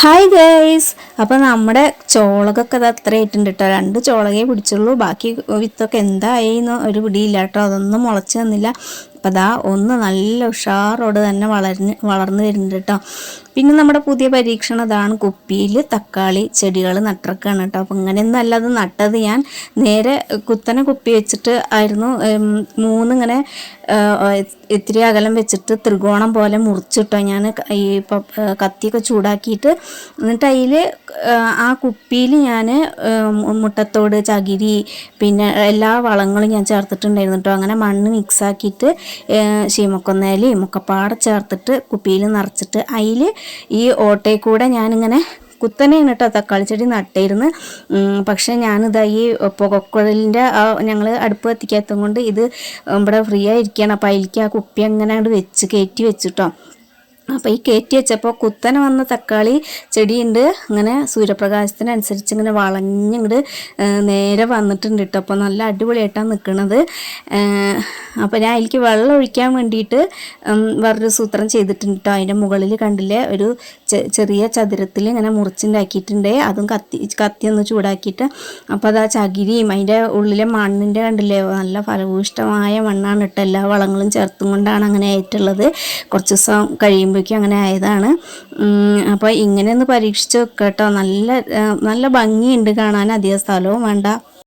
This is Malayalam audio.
ഹായ് ഗൈസ് അപ്പോൾ നമ്മുടെ ചോളകൊക്കെ അത് അത്ര ആയിട്ടുണ്ട് കേട്ടോ രണ്ട് ചോളകയെ പിടിച്ചുള്ളൂ. ബാക്കി വിത്തൊക്കെ എന്തായിന്ന് ഒരു പിടിയില്ല കേട്ടോ അതൊന്നും മുളച്ച് തന്നില്ല. അപ്പോൾ അതാ ഒന്ന് നല്ല ഉഷാറോട് തന്നെ വളർന്ന് വളർന്നു വരുന്നുണ്ട് കേട്ടോ പിന്നെ നമ്മുടെ പുതിയ പരീക്ഷണം അതാണ് കുപ്പിയിൽ തക്കാളി ചെടികൾ നട്ടിറക്കാണ് കേട്ടോ. അപ്പം ഇങ്ങനെയൊന്നല്ല അത് നട്ടത് ഞാൻ നേരെ കുത്തനെ കുപ്പി വെച്ചിട്ട് ആയിരുന്നു മൂന്നിങ്ങനെ ഇത്തിരി അകലം വെച്ചിട്ട് ത്രികോണം പോലെ മുറിച്ചിട്ടോ ഞാൻ ഈ കത്തിയൊക്കെ ചൂടാക്കിയിട്ട്. എന്നിട്ട് അതിൽ ആ കുപ്പിയിൽ ഞാൻ മുട്ടത്തോട് ചകിരി പിന്നെ എല്ലാ വളങ്ങളും ഞാൻ ചേർത്തിട്ടുണ്ടായിരുന്നു കേട്ടോ. അങ്ങനെ മണ്ണ് മിക്സാക്കിയിട്ട് ശീമക്കൊന്നേലയും ഒക്കെ ചേർത്തിട്ട് കുപ്പിയിൽ നിറച്ചിട്ട് അതിൽ ഈ ഓട്ടയിൽ കൂടെ ഞാനിങ്ങനെ കുത്തനെയാണ് കേട്ടോ തക്കാളി ചെടി നട്ടിരുന്ന് പക്ഷേ ഞാനിതാ ഈ പുകക്കുഴലിന്റെ ആ ഞങ്ങൾ അടുപ്പ് കത്തിക്കാത്തത് കൊണ്ട് ഇത് ഇവിടെ ഫ്രീ ആയിരിക്കുകയാണ്. അപ്പോൾ അതിലേക്ക് ആ കുപ്പി അങ്ങനെ അങ്ങോട്ട് വെച്ച് കയറ്റി വെച്ചിട്ടോ അപ്പോൾ ഈ കയറ്റി വെച്ചപ്പോൾ കുത്തനെ വന്ന തക്കാളി ചെടിയുണ്ട്. അങ്ങനെ സൂര്യപ്രകാശത്തിനനുസരിച്ച് ഇങ്ങനെ വളഞ്ഞിങ്ങോട്ട് നേരെ വന്നിട്ടുണ്ട് കേട്ടോ അപ്പോൾ നല്ല അടിപൊളിയായിട്ടാണ് നിൽക്കുന്നത് അപ്പോൾ ഞാൻ അതിലേക്ക് വെള്ളം ഒഴിക്കാൻ വേണ്ടിയിട്ട് വേറൊരു സൂത്രം ചെയ്തിട്ടുണ്ട് കേട്ടോ അതിന്റെ മുകളിൽ കണ്ടില്ലേ ഒരു ചെറിയ ചതുരത്തിൽ ഇങ്ങനെ മുറിച്ചുണ്ടാക്കിയിട്ടുണ്ട്. അതും കത്തി കത്തി ഒന്ന് ചൂടാക്കിയിട്ട് അപ്പോൾ അത് ആ ചകിരിയും അതിന്റെ ഉള്ളിലെ മണ്ണിന്റെ കണ്ടില്ലേ നല്ല ഫലഭൂഷ്ടമായ മണ്ണാണ് കേട്ടോ എല്ലാ വളങ്ങളും ചേർത്തും കൊണ്ടാണ് അങ്ങനെ ആയിട്ടുള്ളത്. കുറച്ച് ദിവസം കഴിയുമ്പോഴേക്കും അങ്ങനെ ആയതാണ്. അപ്പോൾ ഇങ്ങനെ ഒന്ന് പരീക്ഷിച്ച് വെക്കാം കേട്ടോ നല്ല നല്ല ഭംഗിയുണ്ട് കാണാൻ അധികം സ്ഥലവും വേണ്ട.